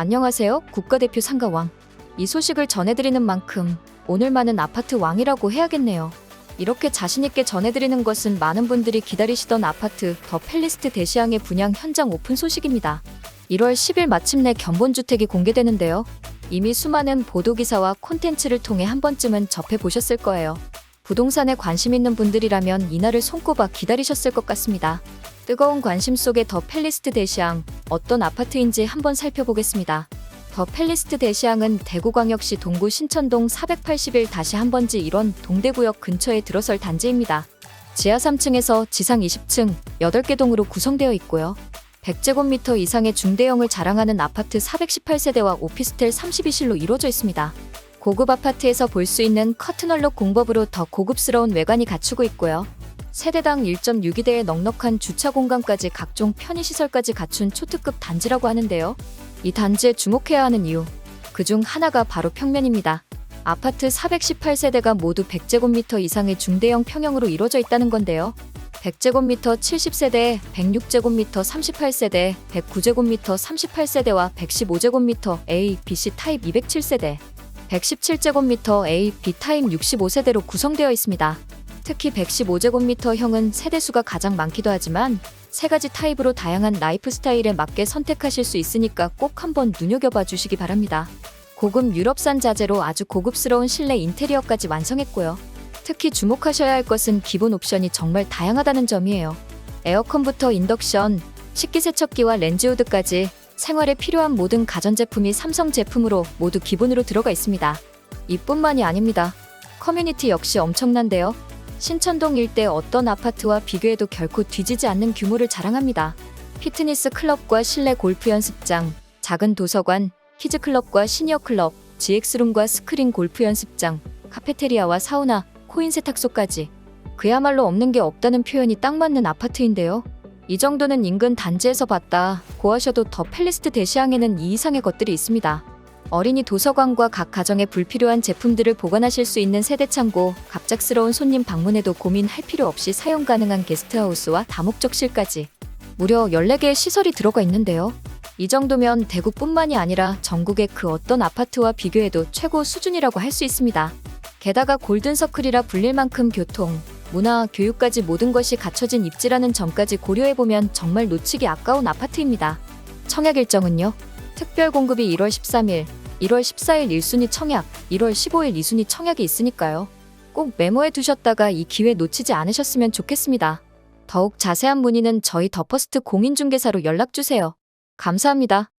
안녕하세요. 국가대표 상가왕. 이 소식을 전해드리는 만큼 오늘만은 아파트 왕이라고 해야겠네요. 이렇게 자신있게 전해드리는 것은 많은 분들이 기다리시던 아파트 더 팰리스트 대시항의 분양 현장 오픈 소식입니다. 1월 10일 마침내 견본주택이 공개되는데요. 이미 수많은 보도기사와 콘텐츠를 통해 한 번쯤은 접해보셨을 거예요. 부동산에 관심 있는 분들이라면 이날을 손꼽아 기다리셨을 것 같습니다. 뜨거운 관심 속에 더 팰리스트 대시항 어떤 아파트인지 한번 살펴보겠습니다. 더 팰리스트 대시항은 대구광역시 동구 신천동 481-1번지 1원 동대구역 근처에 들어설 단지입니다. 지하 3층에서 지상 20층 8개 동으로 구성되어 있고요. 100제곱미터 이상의 중대형을 자랑하는 아파트 418세대와 오피스텔 32실로 이루어져 있습니다. 고급 아파트에서 볼 수 있는 커튼얼록 공법으로 더 고급스러운 외관이 갖추고 있고요. 세대당 1.62대의 넉넉한 주차 공간까지 각종 편의시설까지 갖춘 초특급 단지라고 하는데요. 이 단지에 주목해야 하는 이유. 그 중 하나가 바로 평면입니다. 아파트 418세대가 모두 100제곱미터 이상의 중대형 평형으로 이루어져 있다는 건데요. 100제곱미터 70세대, 106제곱미터 38세대, 109제곱미터 38세대와 115제곱미터 A, BC 타입 207세대, 117제곱미터 A, B 타입 65세대로 구성되어 있습니다. 특히 115제곱미터형은 세대수가 가장 많기도 하지만 세 가지 타입으로 다양한 라이프 스타일에 맞게 선택하실 수 있으니까 꼭 한번 눈여겨봐 주시기 바랍니다. 고급 유럽산 자재로 아주 고급스러운 실내 인테리어까지 완성했고요. 특히 주목하셔야 할 것은 기본 옵션이 정말 다양하다는 점이에요. 에어컨부터 인덕션, 식기세척기와 렌즈우드까지 생활에 필요한 모든 가전제품이 삼성 제품으로 모두 기본으로 들어가 있습니다. 이뿐만이 아닙니다. 커뮤니티 역시 엄청난데요. 신천동 일대 어떤 아파트와 비교해도 결코 뒤지지 않는 규모를 자랑합니다. 피트니스 클럽과 실내 골프 연습장, 작은 도서관, 키즈 클럽과 시니어 클럽, GX룸과 스크린 골프 연습장, 카페테리아와 사우나, 코인 세탁소까지. 그야말로 없는 게 없다는 표현이 딱 맞는 아파트인데요. 이 정도는 인근 단지에서 봤다 고하셔도 더 팰리스트 대시항에는 이 이상의 것들이 있습니다. 어린이 도서관과 각 가정에 불필요한 제품들을 보관하실 수 있는 세대 창고, 갑작스러운 손님 방문에도 고민할 필요 없이 사용 가능한 게스트하우스와 다목적실까지 무려 14개의 시설이 들어가 있는데요. 이 정도면 대구뿐만이 아니라 전국의 그 어떤 아파트와 비교해도 최고 수준이라고 할 수 있습니다. 게다가 골든서클이라 불릴 만큼 교통, 문화, 교육까지 모든 것이 갖춰진 입지라는 점까지 고려해보면 정말 놓치기 아까운 아파트입니다. 청약 일정은요? 특별 공급이 1월 13일, 1월 14일 1순위 청약, 1월 15일 2순위 청약이 있으니까요. 꼭 메모해 두셨다가 이 기회 놓치지 않으셨으면 좋겠습니다. 더욱 자세한 문의는 저희 더퍼스트 공인중개사로 연락주세요. 감사합니다.